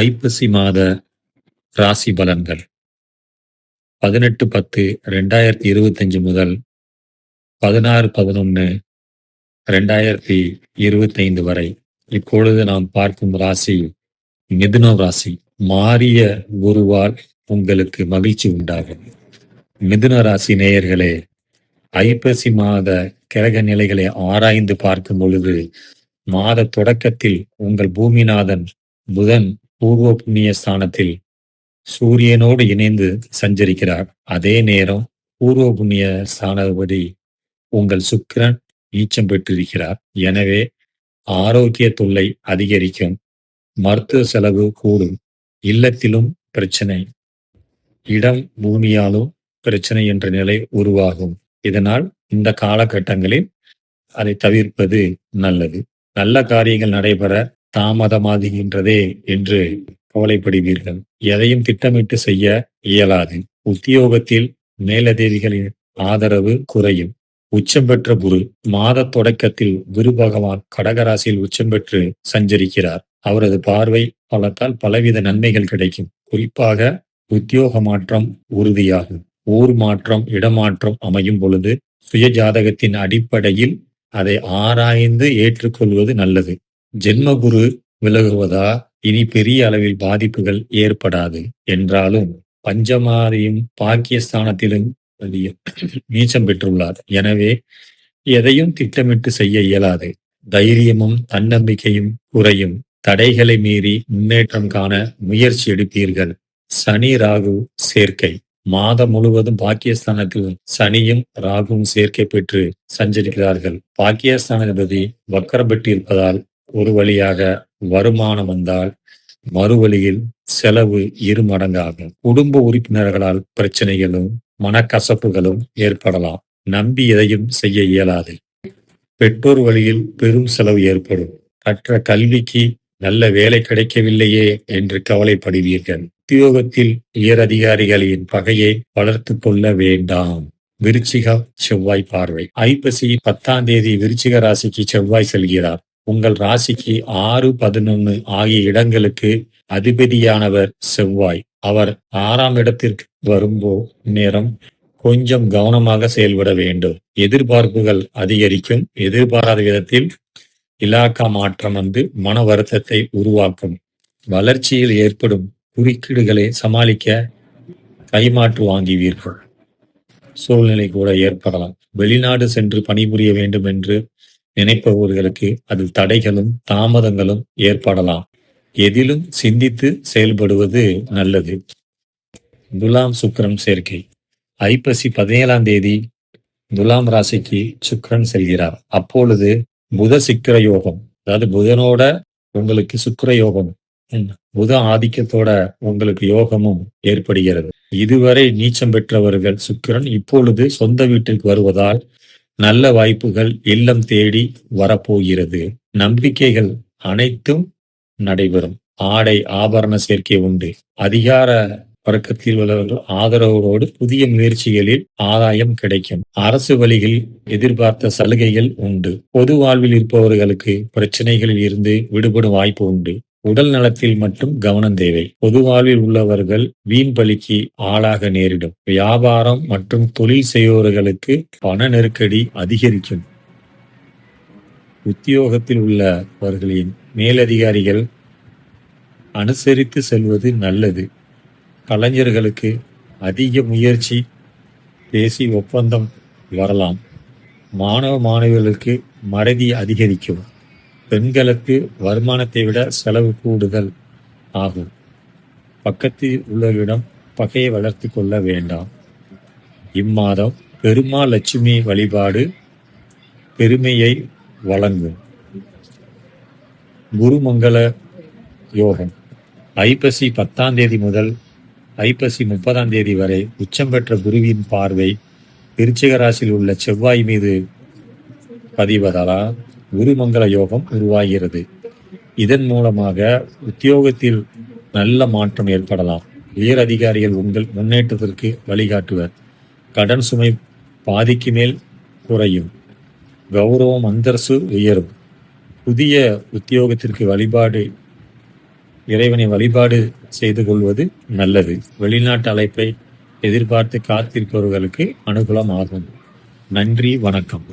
ஐப்பசி மாத ராசி பலன்கள். பதினெட்டு பத்து ரெண்டாயிரத்தி இருபத்தஞ்சு முதல் பதினாறு பதினொன்று ரெண்டாயிரத்தி இருபத்தைந்து வரை. இப்பொழுது நாம் பார்க்கும் ராசி மிதுன ராசி. மாறிய குருவால் உங்களுக்கு மகிழ்ச்சி உண்டாகும். மிதுன ராசி நேயர்களே ஐப்பசி மாத கிரக நிலைகளை ஆராய்ந்து பார்க்கும் பொழுது மாத தொடக்கத்தில் உங்கள் பூமிநாதன் புதன் பூர்வ புண்ணிய ஸ்தானத்தில் சூரியனோடு இணைந்து சஞ்சரிக்கிறார். அதே நேரம் பூர்வ புண்ணிய ஸ்தானபடி உங்கள் சுக்கிரன் நீச்சம் பெற்றிருக்கிறார். எனவே ஆரோக்கிய தொல்லை அதிகரிக்கும். மருத்துவ செலவு கூடும். இல்லத்திலும் பிரச்சனை. இடம் பூமியாலும் பிரச்சனை என்ற நிலை உருவாகும். இதனால் இந்த காலகட்டங்களில் அதை தவிர்ப்பது நல்லது. நல்ல காரியங்கள் நடைபெற தாமதமாகின்றதே என்று கவலைப்படுவீர்கள். எதையும் திட்டமிட்டு செய்ய இயலாது. உத்தியோகத்தில் மேலதிகாரிகளின் ஆதரவு குறையும். உச்சம் பெற்ற குரு மாத தொடக்கத்தில் குரு பகவான் கடகராசியில் உச்சம் பெற்று சஞ்சரிக்கிறார். அவரது பார்வை பலத்தால் பலவித நன்மைகள் கிடைக்கும். குறிப்பாக உத்தியோக மாற்றம் உறுதியாகும். ஊர் மாற்றம் இடமாற்றம் அமையும் பொழுது சுய ஜாதகத்தின் அடிப்படையில் அதை ஆராய்ந்து ஏற்றுக்கொள்வது நல்லது. ஜென்மகுரு விலகுவதா? இனி பெரிய அளவில் பாதிப்புகள் ஏற்படாது. என்றாலும் பஞ்சமாரியும் பாக்கியஸ்தானத்திலும் நீச்சம் பெற்றுள்ளார். எனவே எதையும் திட்டமிட்டு செய்ய இயலாது. தைரியமும் தன்னம்பிக்கையும் குறையும். தடைகளை மீறி முன்னேற்றம் காண முயற்சி எடுப்பீர்கள். சனி ராகு சேர்க்கை. மாதம் முழுவதும் பாகிஸ்தானத்தில் சனியும் ராகுவும் சேர்க்கை பெற்று சஞ்சரிக்கிறார்கள். பாக்கியஸ்தானபதி வக்கரம் பெற்று இருப்பதால் ஒரு வழியாக வருமானம் வந்தால் மறுவழியில் செலவு இரு மடங்காகும். குடும்ப உறுப்பினர்களால் பிரச்சனைகளும் மனக்கசப்புகளும் ஏற்படலாம். நம்பி எதையும் செய்ய இயலாது. பெற்றோர் வழியில் பெரும் செலவு ஏற்படும். கற்ற கல்விக்கு நல்ல வேலை கிடைக்கவில்லையே என்று கவலைப்படுவீர்கள். உத்தியோகத்தில் உயர் அதிகாரிகளின் பகையை வளர்த்து கொள்ள வேண்டாம். விருச்சிக செவ்வாய் பார்வை. ஐப்பசி பத்தாம் தேதி விருச்சிக ராசிக்கு செவ்வாய் செல்கிறார். உங்கள் ராசிக்கு ஆறு பதினொன்னு ஆகிய இடங்களுக்கு அதிபதியானவர் செவ்வாய். அவர் ஆறாம் இடத்திற்கு வரும்போ நேரம் கொஞ்சம் கவனமாக செயல்பட வேண்டும். எதிர்பார்ப்புகள் அதிகரிக்கும். எதிர்பாராத விதத்தில் இலாக்கா மாற்றம் வந்து மன வருத்தத்தை உருவாக்கும். வளர்ச்சியில் ஏற்படும் குறுக்கீடுகளை சமாளிக்க கைமாற்று வாங்குவீர்கள். சூழ்நிலை கூட ஏற்படலாம். வெளிநாடு சென்று பணிபுரிய வேண்டும் என்று நினைப்பவர்களுக்கு அதில் தடைகளும் தாமதங்களும் ஏற்படலாம். எதிலும் சிந்தித்து செயல்படுவது நல்லது. துலாம் சுக்கரன் சேர்க்கை. ஐப்பசி பதினேழாம் தேதி துலாம் ராசிக்கு சுக்கரன் செல்கிறார். அப்பொழுது புத சிக்கர யோகம் அதாவது புதனோட உங்களுக்கு சுக்கர யோகம் புத ஆதிக்கத்தோட உங்களுக்கு யோகமும் ஏற்படுகிறது. இதுவரை நீச்சம் பெற்றவர்கள் சுக்கிரன் இப்பொழுது சொந்த வீட்டிற்கு வருவதால் நல்ல வாய்ப்புகள் இல்லம் தேடி வரப்போகிறது. நம்பிக்கைகள் அனைத்தும் நடைபெறும். ஆடை ஆபரண சேர்க்கை உண்டு. அதிகார வர்க்கத்தில் உள்ளவர்கள் ஆதரவோடு புதிய முயற்சிகளில் ஆதாயம் கிடைக்கும். அரசு வழியில் எதிர்பார்த்த சலுகைகள் உண்டு. பொது வாழ்வில் இருப்பவர்களுக்கு பிரச்சனைகளில் இருந்து விடுபடும் வாய்ப்பு உண்டு. உடல் நலத்தில் மட்டும் கவனம் தேவை. பொது வாழ்வில் உள்ளவர்கள் வீண் பலிக்கு ஆளாக நேரிடும். வியாபாரம் மற்றும் தொழில் செய்பவர்களுக்கு பண நெருக்கடி அதிகரிக்கும். உத்தியோகத்தில் உள்ளவர்களின் மேலதிகாரிகள் அனுசரித்து செல்வது நல்லது. கலைஞர்களுக்கு அதிக முயற்சி பேசி ஒப்பந்தம் வரலாம். மாணவ மாணவிகளுக்கு மறதி அதிகரிக்கும். பெண்களுக்கு வருமானத்தை விட செலவு கூடுதல் ஆகும். பக்கத்தில் உள்ளவரிடம் பகையை வளர்த்து கொள்ள வேண்டாம். இம்மாதம் பெருமா லட்சுமி வழிபாடு பெருமையை வழங்கும். குருமங்கள யோகம். ஐப்பசி பத்தாம் தேதி முதல் ஐப்பசி முப்பதாம் தேதி வரை உச்சம் பெற்ற குருவின் பார்வை விருச்சிக ராசியில் உள்ள செவ்வாய் மீது பதிவதால் குருமங்கள யோகம் உருவாகிறது. இதன் மூலமாக உத்தியோகத்தில் நல்ல மாற்றம் ஏற்படலாம். உயர் அதிகாரிகள் உங்கள் முன்னேற்றத்திற்கு வழிகாட்டுவர். கடன் சுமை பாதிக்கு மேல் குறையும். கௌரவம் அந்தரசு உயரும். புதிய உத்தியோகத்திற்கு வழிபாடு இறைவனை வழிபாடு செய்து கொள்வது நல்லது. வெளிநாட்டு அழைப்பை எதிர்பார்த்து காத்திருப்பவர்களுக்கு அனுகூலம் ஆகும் நன்றி வணக்கம்.